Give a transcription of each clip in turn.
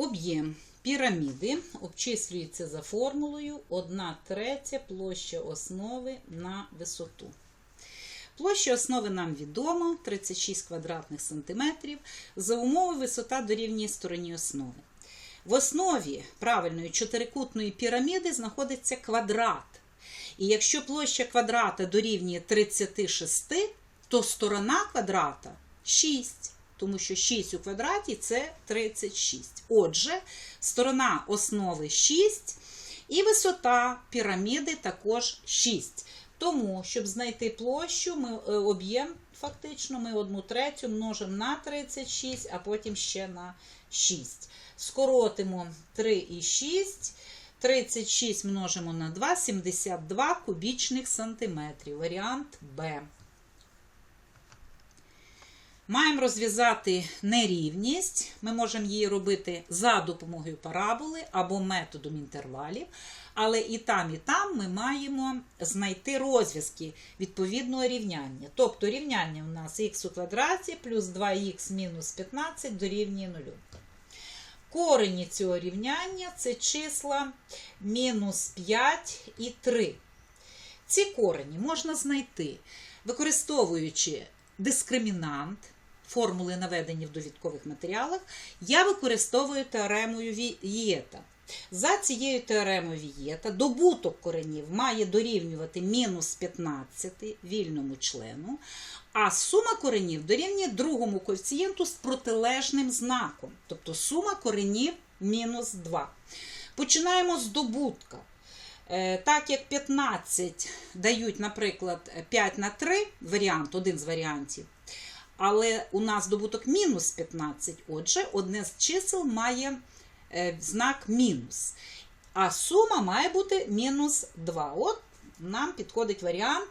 Об'єм піраміди обчислюється за формулою 1 третя площа основи на висоту. Площа основи нам відома 36 квадратних сантиметрів. За умови висота дорівнює стороні основи. В основі правильної чотирикутної піраміди знаходиться квадрат. І якщо площа квадрата дорівнює 36, то сторона квадрата 6, тому що 6 у квадраті це 36. Отже, сторона основи 6 і висота піраміди також 6. Тому, щоб знайти площу, ми, е, об'єм фактично ми 1 третю множимо на 36, а потім ще на 6. Скоротимо 3 і 6. 36 множимо на 2, 72 кубічних сантиметрів. Варіант Б. Маємо розв'язати нерівність. Ми можемо її робити за допомогою параболи або методом інтервалів. Але і там, і там ми маємо знайти розв'язки відповідного рівняння. Тобто рівняння у нас х у квадраті плюс 2х мінус 15 дорівнює 0. Корені цього рівняння це числа мінус 5 і 3. Ці корені можна знайти, використовуючи дискримінант, формули наведені в довідкових матеріалах, я використовую теоремою Вієта. За цією теоремою Вієта добуток коренів має дорівнювати мінус 15 вільному члену, а сума коренів дорівнює другому коефіцієнту з протилежним знаком, тобто сума коренів мінус 2. Починаємо з добутка. Е, Так як 15 дають, наприклад, 5 на 3 варіант, один з варіантів, але у нас добуток мінус 15, отже, одне з чисел має е, знак мінус. А сума має бути мінус 2. От нам підходить варіант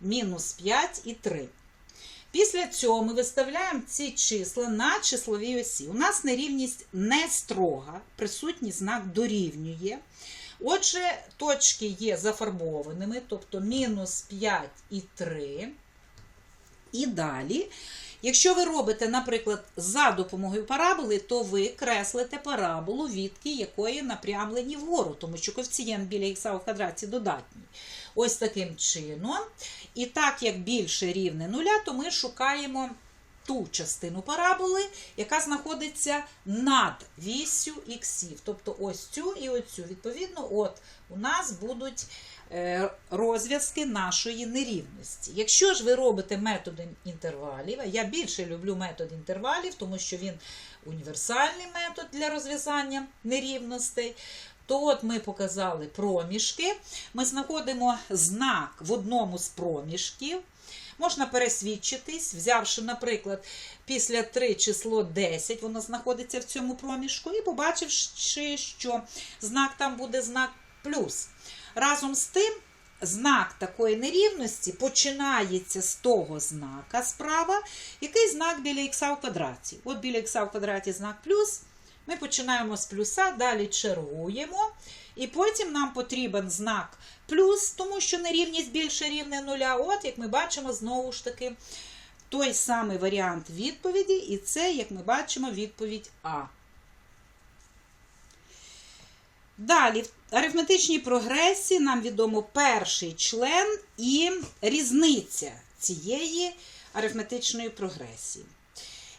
мінус 5 і 3. Після цього ми виставляємо ці числа на числовій осі. У нас нерівність не строга, присутній знак дорівнює. Отже, точки є зафарбованими, тобто мінус 5 і 3. І далі, якщо ви робите, наприклад, за допомогою параболи, то ви креслите параболу, відки якої напрямлені вгору, тому що коефіцієнт біля х в квадраті додатній. Ось таким чином. І так як більше рівне нуля, то ми шукаємо ту частину параболи, яка знаходиться над вісю іксів. Тобто ось цю і оцю. Відповідно, от у нас будуть розв'язки нашої нерівності. Якщо ж ви робите методом інтервалів, я більше люблю метод інтервалів, тому що він універсальний метод для розв'язання нерівностей, то от ми показали проміжки. Ми знаходимо знак в одному з проміжків. Можна пересвідчитись, взявши, наприклад, після 3 число 10, воно знаходиться в цьому проміжку, і побачивши, що знак там буде знак плюс. Разом з тим, знак такої нерівності починається з того знака справа, який знак біля х в квадраті. От біля х в квадраті знак плюс. Ми починаємо з плюса, далі чергуємо. І потім нам потрібен знак плюс, тому що нерівність більше рівне нуля. От, як ми бачимо, знову ж таки той самий варіант відповіді, і це, як ми бачимо, відповідь А. Далі, в арифметичній прогресії нам відомо перший член і різниця цієї арифметичної прогресії.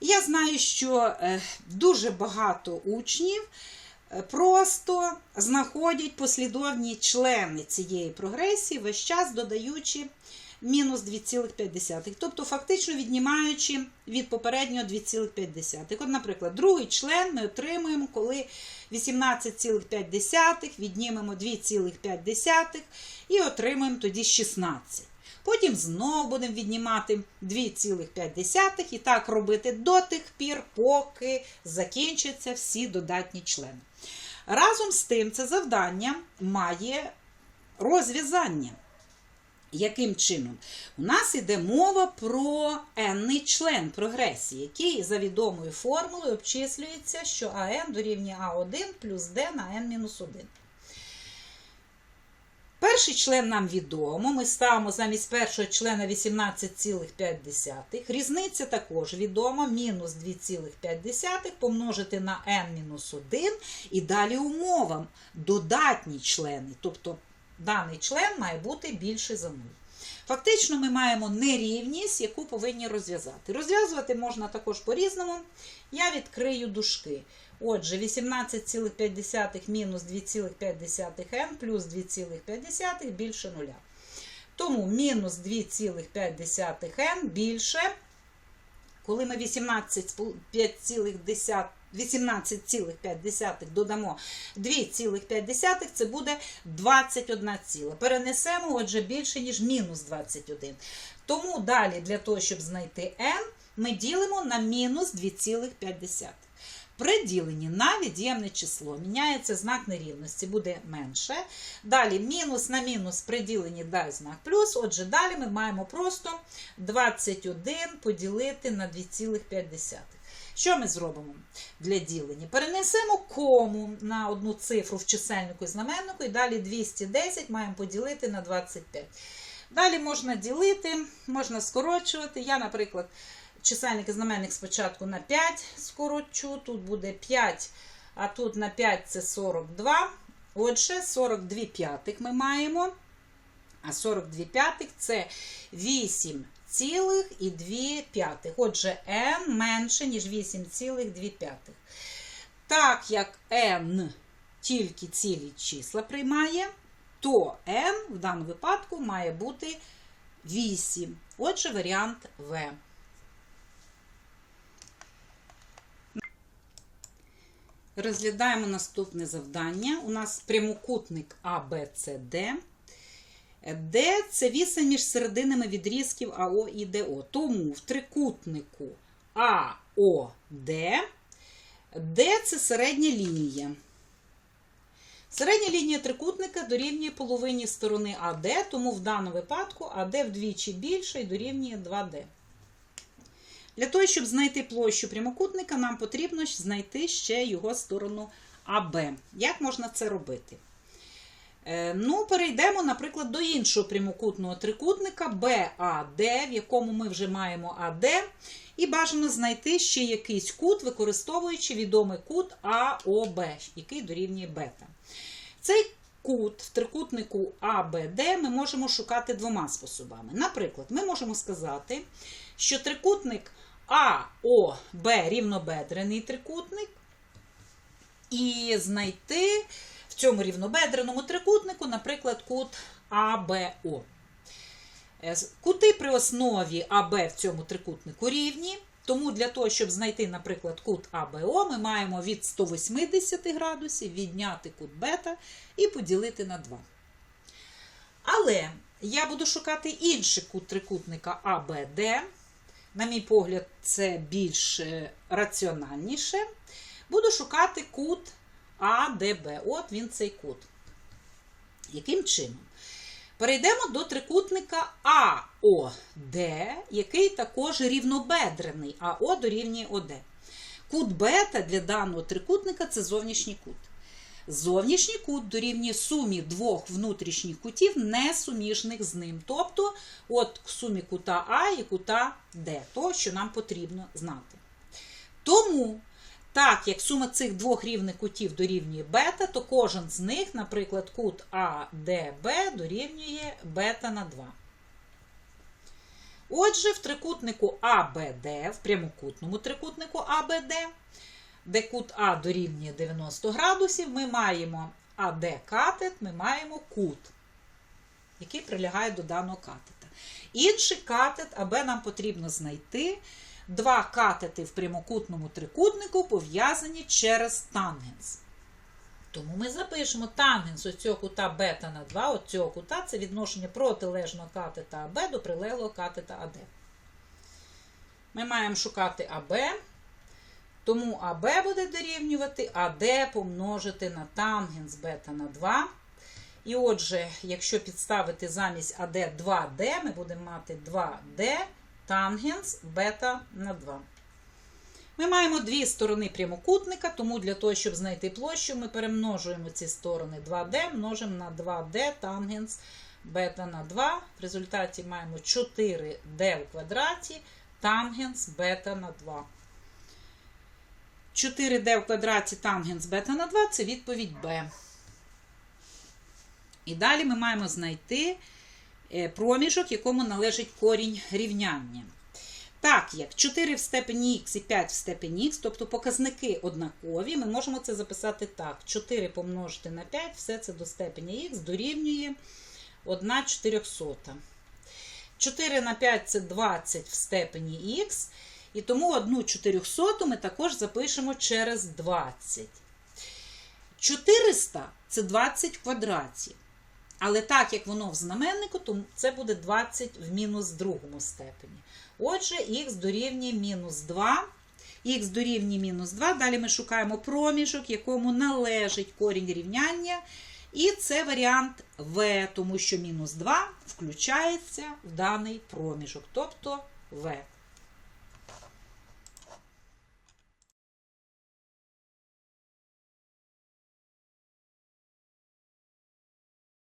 Я знаю, що е, дуже багато учнів е, просто знаходять послідовні члени цієї прогресії, весь час додаючи мінус 2,5. Тобто, фактично віднімаючи від попереднього 2,5. От, наприклад, другий член ми отримуємо, коли 18,5 віднімемо 2,5 і отримуємо тоді 16. Потім знову будемо віднімати 2,5 і так робити до тих пір, поки закінчаться всі додатні члени. Разом з тим, це завдання має розв'язання. Яким чином? У нас йде мова про n член прогресії, який за відомою формулою обчислюється, що АН дорівнює А1 плюс d на n-1. Перший член нам відомо. Ми ставимо замість першого члена 18,5. Різниця також відома. Мінус 2,5 помножити на n-1 і далі умова. Додатні члени. Тобто даний член має бути більший за 0. Фактично, ми маємо нерівність, яку повинні розв'язати. Розв'язувати можна також по-різному. Я відкрию дужки. Отже, 18,5 мінус 2,5n плюс 2,5 більше 0. Тому мінус 2,5n більше, коли ми 18,5 18,5 додамо 2,5, це буде 21 ціла. Перенесемо, отже, більше, ніж мінус 21. Тому далі, для того, щоб знайти n, ми ділимо на мінус 2,5. При діленні на від'ємне число міняється знак нерівності, буде менше. Далі мінус на мінус при діленні дасть знак плюс. Отже, далі ми маємо просто 21 поділити на 2,5. Що ми зробимо для ділення? Перенесемо кому на одну цифру в чисельнику і знаменнику, і далі 210 маємо поділити на 25. Далі можна ділити, можна скорочувати. Я, наприклад, чисельник і знаменник спочатку на 5 скорочу, тут буде 5, а тут на 5 це 42. Отже, 42 п'ятих ми маємо. А 42 п'ятих це 8 цілих і 2. Отже, n менше, ніж 8,2. Так як n тільки цілі числа приймає, то n в даному випадку має бути 8. Отже, варіант В. Розглядаємо наступне завдання. У нас прямокутник ABCD. Д це відстань між серединами відрізків АО і ДО. Тому в трикутнику АОД Д це середня лінія. Середня лінія трикутника дорівнює половині сторони АД, тому в даному випадку АД вдвічі більше і дорівнює 2D. Для того, щоб знайти площу прямокутника, нам потрібно знайти ще його сторону АБ. Як можна це робити? Ну, перейдемо, наприклад, до іншого прямокутного трикутника БАД, в якому ми вже маємо АД, і бажано знайти ще якийсь кут, використовуючи відомий кут АОБ, який дорівнює бета. Цей кут в трикутнику АБД ми можемо шукати двома способами. Наприклад, ми можемо сказати, що трикутник АОБ рівнобедрений трикутник, і знайти цьому рівнобедреному трикутнику, наприклад, кут АБО. Кути при основі АБ в цьому трикутнику рівні. Тому для того, щоб знайти, наприклад, кут АБО, ми маємо від 180 градусів відняти кут бета і поділити на 2. Але я буду шукати інший кут трикутника АБД. На мій погляд, це більш раціональніше. Буду шукати кут АДБ. От він цей кут. Яким чином? Перейдемо до трикутника АОД, який також рівнобедрений, АО дорівнює ОД. Кут бета для даного трикутника це зовнішній кут. Зовнішній кут дорівнює сумі двох внутрішніх кутів, не суміжних з ним. Тобто, от сумі кута А і кута Д, то, що нам потрібно знати. Тому, так як сума цих двох рівних кутів дорівнює бета, то кожен з них, наприклад, кут АДБ дорівнює бета на 2. Отже, в трикутнику АБД, в прямокутному трикутнику АБД, де кут А дорівнює 90 градусів, ми маємо АД катет, ми маємо кут, який прилягає до даного катета. Інший катет АБ нам потрібно знайти. Два катети в прямокутному трикутнику пов'язані через тангенс. Тому ми запишемо тангенс оцього кута бета на 2, оцього кута це відношення протилежного катета АБ до прилеглого катета АД. Ми маємо шукати АБ, тому АБ буде дорівнювати АД помножити на тангенс бета на 2. І отже, якщо підставити замість АД 2D, ми будемо мати 2D тангенс бета на 2. Ми маємо дві сторони прямокутника, тому для того, щоб знайти площу, ми перемножуємо ці сторони 2D, множимо на 2D тангенс бета на 2. В результаті маємо 4D в квадраті тангенс бета на 2. 4D в квадраті тангенс бета на 2 це відповідь Б. І далі ми маємо знайти проміжок, якому належить корінь рівняння. Так, як 4 в степені х і 5 в степені х, тобто показники однакові, ми можемо це записати так. 4 помножити на 5, все це до степені х дорівнює 1 чотирьохсота. 4 на 5 це 20 в степені х, і тому 1 чотирьохсоту ми також запишемо через 20. 400 це 20 в квадраті. Але так як воно в знаменнику, то це буде 20 в мінус другому степені. Отже, х дорівнює мінус 2. Х дорівнює мінус 2. Далі ми шукаємо проміжок, якому належить корінь рівняння. І це варіант В, тому що мінус 2 включається в даний проміжок, тобто В.